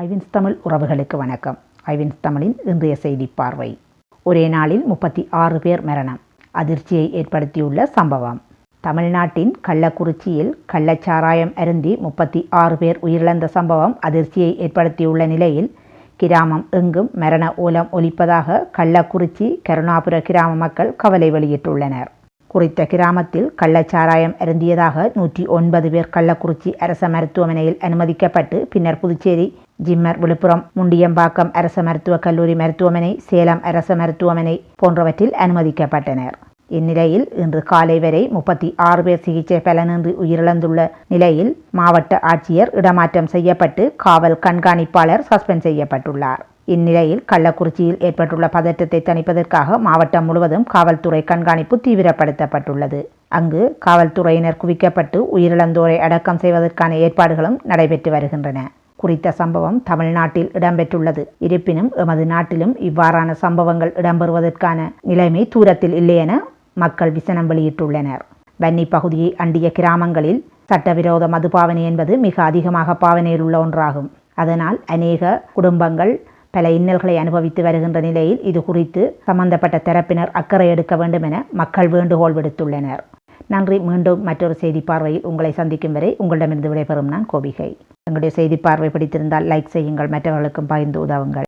ஐவின்ஸ் தமிழ் உறவுகளுக்கு வணக்கம். ஐவின்ஸ் தமிழின் இன்றைய செய்தி பார்வை. ஒரே நாளில் முப்பத்தி ஆறு பேர் மரணம். அதிர்ச்சியை ஏற்படுத்தியுள்ள சம்பவம். தமிழ்நாட்டின் கள்ளக்குறிச்சியில் கள்ளச்சாராயம் அருந்தி முப்பத்தி ஆறு பேர் உயிரிழந்த சம்பவம் அதிர்ச்சியை ஏற்படுத்தியுள்ள நிலையில் கிராமம் எங்கும் மரண ஓலம் ஒலிப்பதாக கள்ளக்குறிச்சி கருணாபுர கிராம மக்கள் கவலை வெளியிட்டுள்ளனர். குறித்த கிராமத்தில் கள்ளச்சாராயம் அருந்தியதாக நூற்றி ஒன்பது பேர் கள்ளக்குறிச்சி அரச மருத்துவமனையில் அனுமதிக்கப்பட்டு பின்னர் புதுச்சேரி ஜிம்மர் விழுப்புரம் முண்டியம்பாக்கம் அரச மருத்துவக் கல்லூரி மருத்துவமனை சேலம் அரச மருத்துவமனை போன்றவற்றில் அனுமதிக்கப்பட்டனர். இந்நிலையில் இன்று காலை வரை முப்பத்தி ஆறு பேர் சிகிச்சை பலனின்றி உயிரிழந்துள்ள நிலையில் மாவட்ட ஆட்சியர் இடமாற்றம் செய்யப்பட்டு காவல் கண்காணிப்பாளர் சஸ்பெண்ட் செய்யப்பட்டுள்ளார். இந்நிலையில் கள்ளக்குறிச்சியில் ஏற்பட்டுள்ள பதற்றத்தை தணிப்பதற்காக மாவட்டம் முழுவதும் காவல்துறை கண்காணிப்பு தீவிரப்படுத்தப்பட்டுள்ளது. அங்கு காவல்துறையினர் குவிக்கப்பட்டு உயிரிழந்தோரை அடக்கம் செய்வதற்கான ஏற்பாடுகளும் நடைபெற்று வருகின்றன. குறித்த சம்பவம் தமிழ்நாட்டில் இடம்பெற்றுள்ளது. இருப்பினும் எமது நாட்டிலும் இவ்வாறான சம்பவங்கள் இடம்பெறுவதற்கான நிலைமை தூரத்தில் இல்லை என மக்கள் விசனம் வெளியிட்டுள்ளனர். வன்னி பகுதியை அண்டிய கிராமங்களில் சட்டவிரோத மதுபாவனை என்பது மிக அதிகமாக பாவனையில் உள்ள ஒன்றாகும். அதனால் அநேக குடும்பங்கள் பல இன்னல்களை அனுபவித்து வருகின்ற நிலையில் இது குறித்து சம்பந்தப்பட்ட தரப்பினர் அக்கறை எடுக்க வேண்டும் என மக்கள் வேண்டுகோள் விடுத்துள்ளனர். நன்றி. மீண்டும் மற்றொரு செய்தி பார்வையில் உங்களை சந்திக்கும் வரை உங்களிடமிருந்து விடைபெறும் நான் கோபிகை. எங்களுடைய செய்தி பார்வை பிடித்திருந்தால் லைக் செய்யுங்கள். மற்றவர்களுக்கும் பகிர்ந்து உதவுங்கள்.